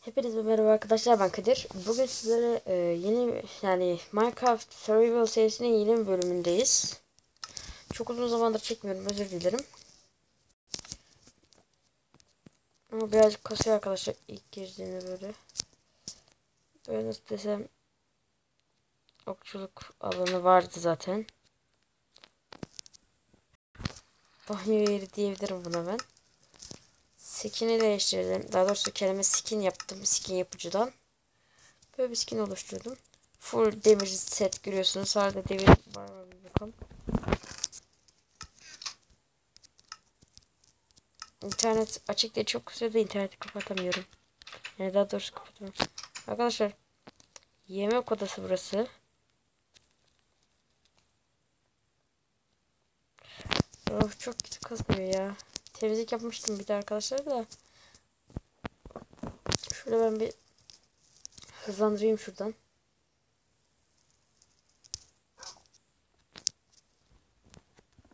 Hepinize merhaba arkadaşlar ben Kadir. Bugün sizlere e, yeni yani Minecraft Survival serisinin yeni bir bölümündeyiz. Çok uzun zamandır çekmiyorum özür dilerim. Ama birazcık kasıyor arkadaşlar ilk girdiğinde böyle. Böyle nasıl desem okçuluk alanı vardı zaten. Banyo yeri diyebilirim buna ben. Skin'i değiştirdim. Daha doğrusu kelime skin yaptım. Skin yapıcıdan. Böyle bir skin oluşturdum. Full demir set görüyorsunuz. Sadece demir var mı bir bakalım. İnternet açık diye çok kısa da interneti kapatamıyorum. Yani daha doğrusu kapatamıyorum. Arkadaşlar yemek odası burası. Oh, çok kötü kazıyor ya. Temizlik yapmıştım bir de arkadaşlar da. Şöyle ben bir hızlandırayım şuradan.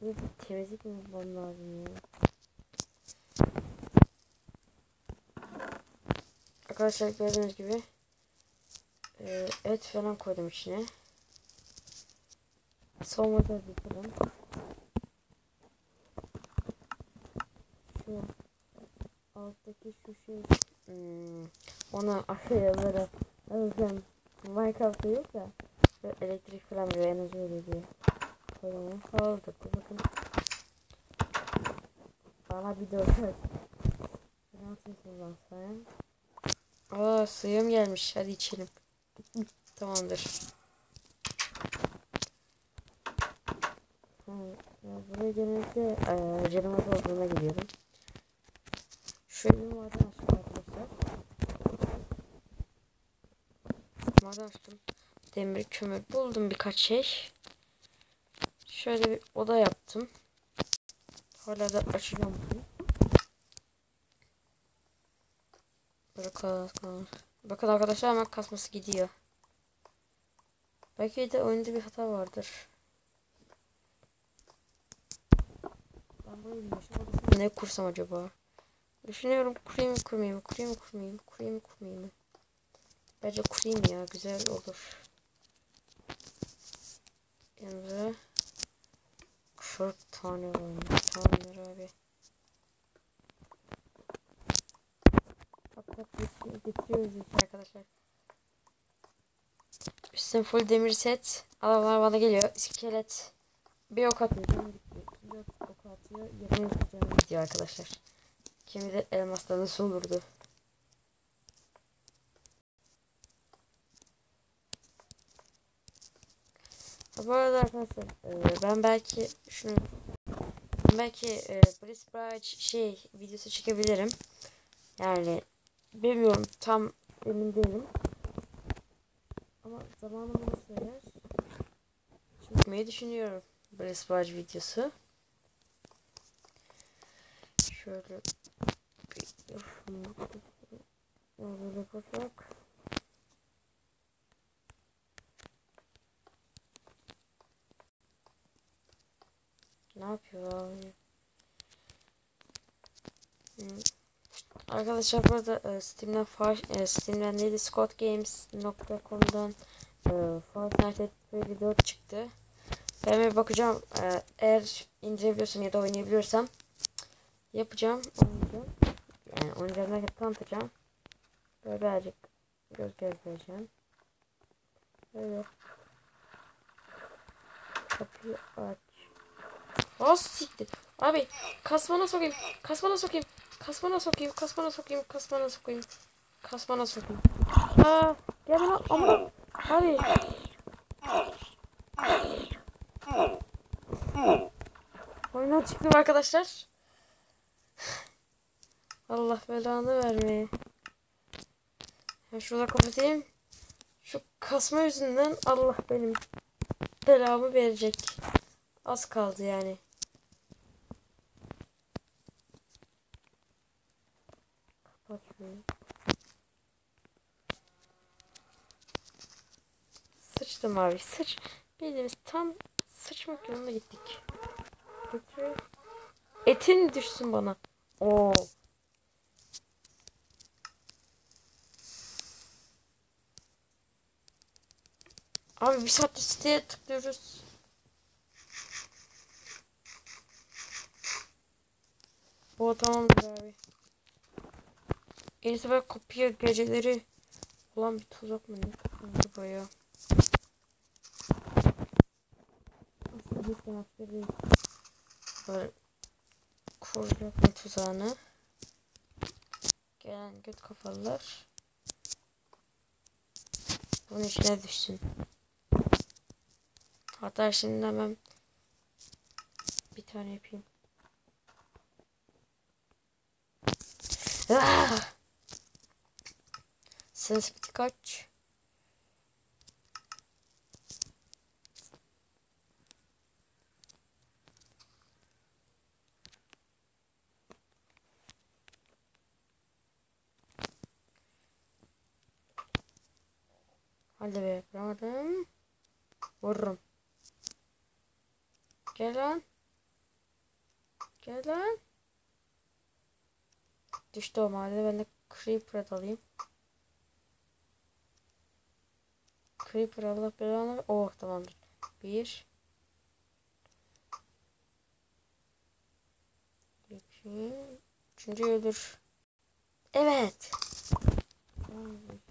Bir temizlik mi yapmam lazım ya? Arkadaşlar gördüğünüz gibi e, et falan koydum içine. Soğumada yapalım. Şu şu şey hmm, onu aşağıya böyle alacağım. Minecraft'ta yok ya elektrik falan bir enerji veriyor diye. Koyalım. Aldık. Bakın. Bana bir dört. Nasıl kullansam? Aa suyum gelmiş. Hadi içelim. Tamamdır. Ya buraya genellikle e, canıma olduğuna gidiyorum. Şöyle bir maden açtım arkadaşlar. Açtım. Demir, kömür buldum birkaç şey. Şöyle bir oda yaptım. Hala da açacağım bunu. Bakalım. Bakın arkadaşlar hemen kasması gidiyor. Belki de oyunda bir hata vardır. Ben burayı bilmiyorum. Ne kursam acaba? Düşünüyorum kurayım mı kurmayayım mı? Kurayım mı kurmayayım mı? Kurayım mı kurmayayım mı? Bence kurayım ya. Güzel olur. Yanında 40 tane var. Tamamdır abi. Tak getiriyoruz işte arkadaşlar. Üstüm full demir set. Adamlar bana geliyor. İskelet. Bir ok atıyor. İkinci ok atıyor. Yemin canım gidiyor arkadaşlar. Kimi de elmaslarını soldurdu. Bu arada arkadaşlar e, ben belki şunu belki e, Bliss şey videosu çekebilirim. Yani bilmiyorum tam emin değilim. Ama zamanım olursa eğer çekmeyi düşünüyorum. Bliss Bride videosu. Şöyle böyle yapacak. Ne yapıyor abi? Hmm. Arkadaşlar burada e, Steam'den far, e, Steam'den değil scottgames.com'dan e, Fortnite video çıktı. Ben bir bakacağım e, eğer indirebiliyorsam ya da oynayabiliyorsam yapacağım. Oynayacağım. Yani oynayacağım derken tanıtacağım. Böyle birazcık göz gezdireceğim. Böyle kapıyı aç. Oh siktir. Abi kasmana sokayım. Kasmana sokayım. Kasmana sokayım. Kasmana sokayım. Kasmana sokayım. Kasmana sokayım. Aa, gel lan ama. Hadi. Oyundan çıktım arkadaşlar. Allah belanı vermeye. Ya şurada kapatayım. Şu kasma yüzünden Allah benim belamı verecek. Az kaldı yani. sıçtım abi. Sıç. Bildiğimiz tam sıçmak yoluna gittik. Etin düşsün bana. Oo. Abi bir saat siteye tıklıyoruz. O tamamdır abi. Elizabeth kopya geceleri olan bir tuzak mı ne? Baya. Aslında bir askeri böyle kuracak mı tuzağını? Gelen göt kafalılar. Bunun içine düşsün. Hatta şimdi hemen bir tane yapayım. Ah! Sensitivity kaç? Hadi be yapamadım. Vururum. Gel lan. Gel lan. Düştü o mahallede. Ben de Creeper alayım. Creeper Allah belanı. Oh tamamdır. Bir. İki. Üçüncü ölür. Evet. Tamamdır.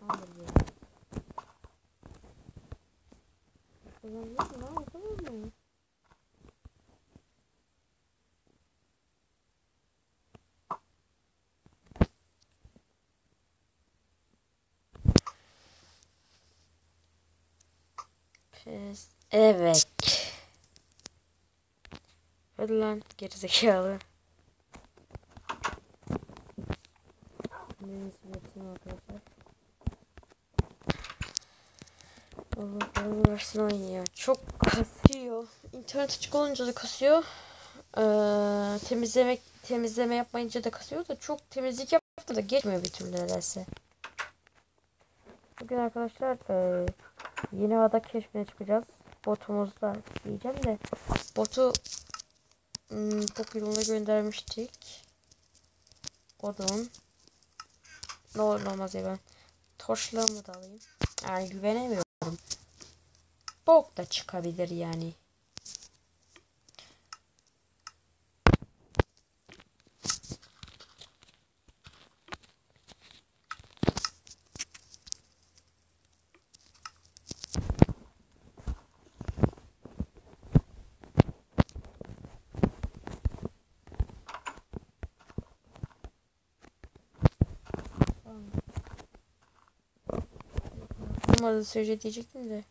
Tamamdır ya. Kazandık mı lan? Yapamam mı? Pes. Evet. Hadi lan gerizekalı. Neyse yapayım arkadaşlar. Allah versin ya. Çok kasıyor. İnternet açık olunca da kasıyor. Ee, temizlemek temizleme yapmayınca da kasıyor da çok temizlik yaptı da geçmiyor bir türlü nedense. Bugün arkadaşlar e, yeni ada keşfine çıkacağız. Botumuzda diyeceğim de botu hmm, yoluna göndermiştik. Odun. Ne olur ne olmaz ya ben. Torçlarımı da alayım. Yani güvenemiyorum. Bok da çıkabilir yani. Olmadı sürece diyecektim de.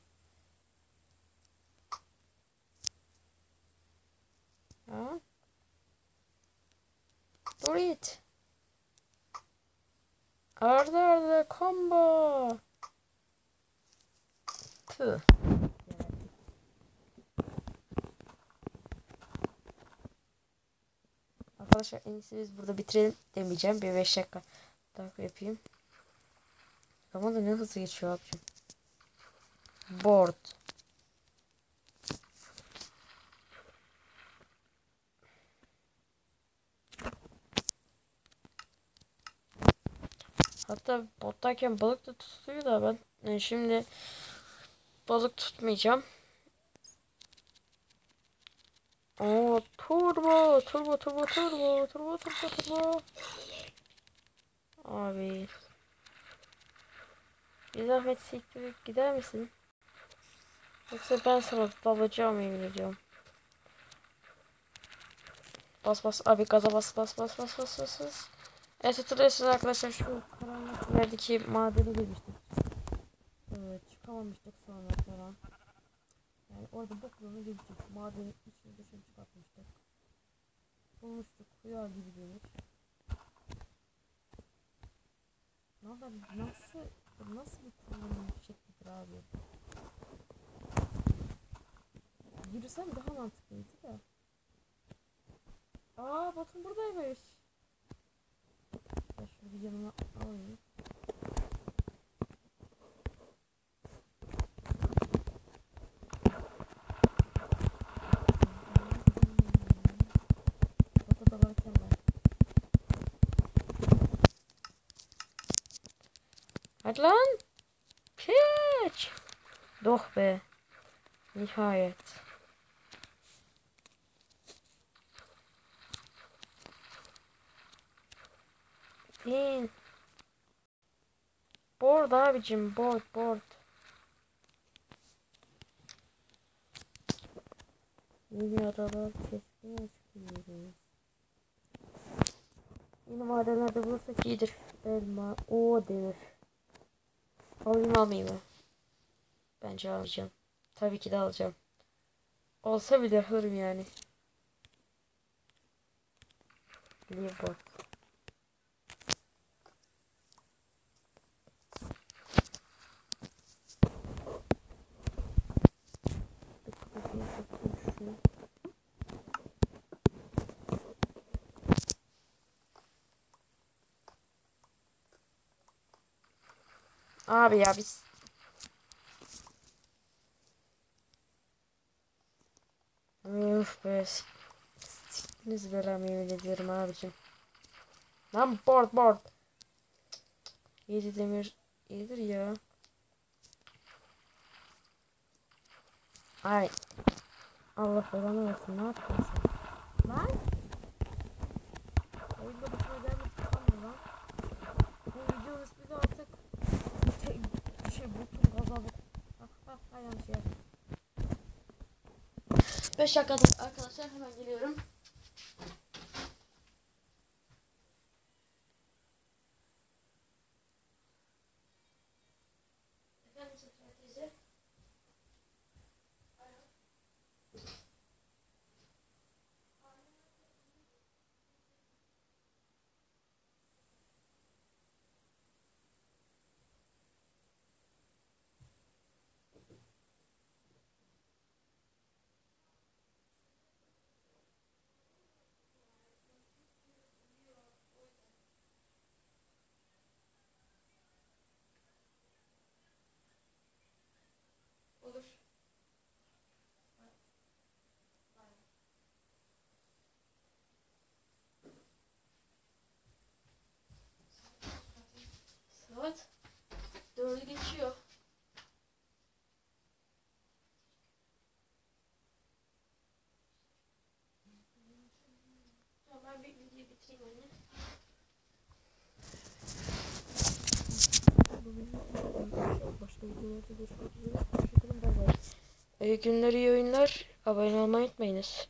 Ha? Dur it. Arda arda combo. Tüh. Arkadaşlar en iyisi biz burada bitirelim demeyeceğim. Bir 5 dakika daha yapayım. Zaman da ne hızlı geçiyor abicim. Board. Hatta bottayken balık da tutuyor da ben yani şimdi balık tutmayacağım. Oo turbo turbo turbo turbo turbo turbo turbo. Abi. Bir zahmet siktirip gider misin? Yoksa ben sana dalacağım yemin ediyorum. Bas bas abi gaza bas bas bas bas bas bas bas. Evet hatırlıyorsunuz arkadaşlar şu karanlık yerdeki madeni girmiştik. Evet çıkamamıştık sonra falan. Yani orada bokluğunu girmiştik. Madenin içini dışını çıkartmıştık. Bulmuştuk. Hıyar gibi. Ne haber? Nasıl nasıl bir kullanım şeklidir abi? Yürüsem daha mantıklıydı da. Aa Batu'm buradaymış. Ben şunu bir yanıma alayım. Lan. Piç. Doh be. Nihayet. Bin. Board abicim board board. Yeni adalar keşfine çıkıyoruz. Yeni madenlerde bulursak iyidir. Elma, o demir. Alayım almayayım mı? Bence alacağım. Tabii ki de alacağım. Olsa bile alırım yani. Leave Abi ya biz Öf be Siktiniz belamı yemin ediyorum abicim. Lan board board Yedi demir iyidir ya. Ay. Allah belanı versin ne yaptın sen Lan Oyunda başına gelmek tutamıyor lan Bu videonun ismi de artık Te- şey bütün gazabı Ha ha ha yanlış yer 5 dakikada arkadaşlar hemen geliyorum. Efendim Sefer teyze. Olur. Saat dördü geçiyor. Tamam ben bir videoyu bitireyim anne. Videolarda görüşmek üzere. Bay bay. İyi günler, iyi oyunlar. Abone olmayı unutmayınız.